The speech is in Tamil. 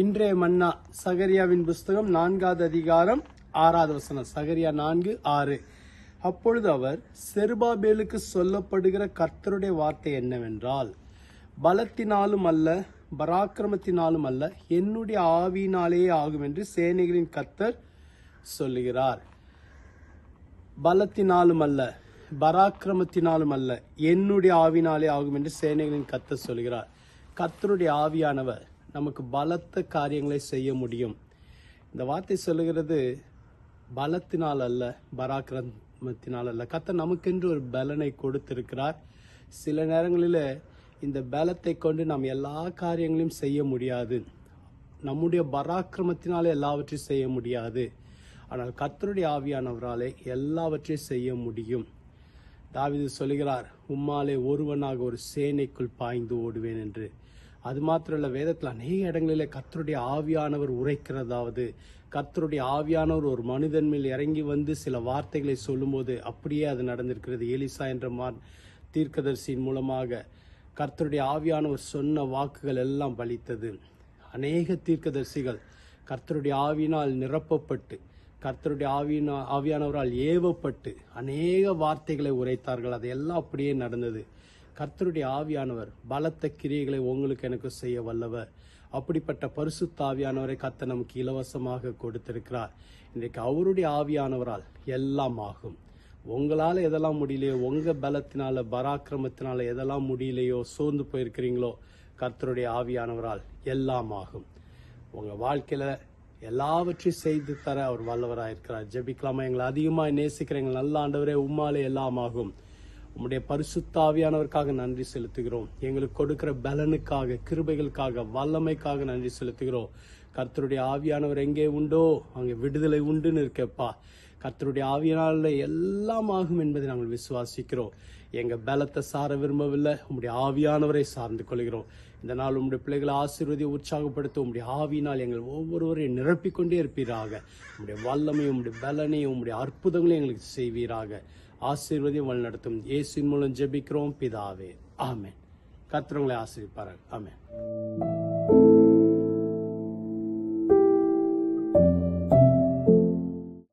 இன்றைய மன்னா சகரியாவின் புஸ்தகம் நான்காவது அதிகாரம் ஆறாவது வசனம். சகரியா நான்கு ஆறு. அப்பொழுது அவர் செருபாபேலுக்கு சொல்லப்படுகிற கர்த்தருடைய வார்த்தை என்னவென்றால் பலத்தினாலும் அல்ல பராக்கிரமத்தினாலும் அல்ல என்னுடைய ஆவியினாலேயே ஆகும் என்று சேனைகளின் கர்த்தர் சொல்லுகிறார். பலத்தினாலும் அல்ல பராக்கிரமத்தினாலும் அல்ல என்னுடைய ஆவினாலே ஆகும் என்று சேனைகளின் கத்த சொல்கிறார் கர்த்தருடைய ஆவியானவர் நமக்கு பலத்த காரியங்களை செய்ய முடியும். இந்த வார்த்தை சொல்லுகிறது பலத்தினால் அல்ல பராக்கிரமத்தினால் அல்ல கத்த நமக்கென்று ஒரு பலனை கொடுத்திருக்கிறார். சில நேரங்களில் இந்த பலத்தை கொண்டு நாம் எல்லா காரியங்களையும் செய்ய முடியாது. நம்முடைய பராக்கிரமத்தினாலே எல்லாவற்றையும் செய்ய முடியாது. ஆனால் கத்தருடைய ஆவியானவராலே எல்லாவற்றையும் செய்ய முடியும். தாவிது சொல்கிறார் உம்மாலே ஒருவனாக ஒரு சேனைக்குள் பாய்ந்து ஓடுவேன் என்று. அது மாத்திரம் இல்லை வேதத்தில் அநேக இடங்களில் கர்த்தருடைய ஆவியானவர் உரைக்கிறதாவது. கர்த்தருடைய ஆவியானவர் ஒரு மனிதன் மேல் இறங்கி வந்து சில வார்த்தைகளை சொல்லும்போது அப்படியே அது நடந்திருக்கிறது. எலிசா என்ற மான் தீர்க்கதரிசியின் மூலமாக கர்த்தருடைய ஆவியானவர் சொன்ன வாக்குகள் எல்லாம் பலித்தது. அநேக தீர்க்கதரிசிகள் கர்த்தருடைய ஆவியினால் நிரப்பப்பட்டு கர்த்தருடைய ஆவியினா ஆவியானவரால் ஏவப்பட்டு அநேக வார்த்தைகளை உரைத்தார்கள். அதையெல்லாம் அப்படியே நடந்தது. கர்த்தருடைய ஆவியானவர் பலத்த கிரியைகளை உங்களுக்கு எனக்கு செய்ய வல்லவர். அப்படிப்பட்ட பரிசுத்த ஆவியானவரை கர்த்தர் நமக்கு இலவசமாக கொடுத்திருக்கிறார். இன்றைக்கு அவருடைய ஆவியானவரால் எல்லாம் ஆகும். உங்களால் எதெல்லாம் முடியலையோ உங்க பலத்தினால பராக்கிரமத்தினால எதெல்லாம் முடியலையோ சோர்ந்து போயிருக்கிறீங்களோ கர்த்தருடைய ஆவியானவரால் எல்லாம் ஆகும். உங்க வாழ்க்கையில எல்லாவற்றையும் செய்து தர அவர் வல்லவராக இருக்கிறார் ஜெபிக்கலாமா? எங்களை அதிகமாக நேசிக்கிறேன் எங்கள் நல்ல ஆண்டவரே உம்மாலே எல்லாம் ஆகும். உம்முடைய பரிசுத்தாவியானவருக்காக நன்றி செலுத்துகிறோம். எங்களுக்கு கொடுக்கிற பலனுக்காக கிருபைகளுக்காக வல்லமைக்காக நன்றி செலுத்துகிறோம். கர்த்தருடைய ஆவியானவர் எங்கே உண்டோ அங்கே விடுதலை உண்டுன்னு இருக்கப்பா கர்த்தருடைய ஆவியினால எல்லாம் ஆகும் என்பதை நாங்கள் விசுவாசிக்கிறோம். எங்க பலத்தை சார விரும்பவில்லை உங்களுடைய ஆவியானவரை சார்ந்து கொள்கிறோம். இந்த நாள் உங்களுடைய பிள்ளைகளை ஆசீர்வதி உற்சாகப்படுத்த உங்களுடைய ஆவியினால் எங்கள் ஒவ்வொருவரையும் நிரப்பிக்கொண்டே இருப்பீராக. உங்களுடைய வல்லமையும் உங்களுடைய பலனையும் உங்களுடைய அற்புதங்களையும் எங்களுக்கு செய்வீராக. ஆசீர்வதியும் வழிநடத்தும். இயேசின் மூலம் ஜெபிக்கிறோம் பிதாவே. ஆமேன். கத்திரங்களை உங்களை ஆமேன்.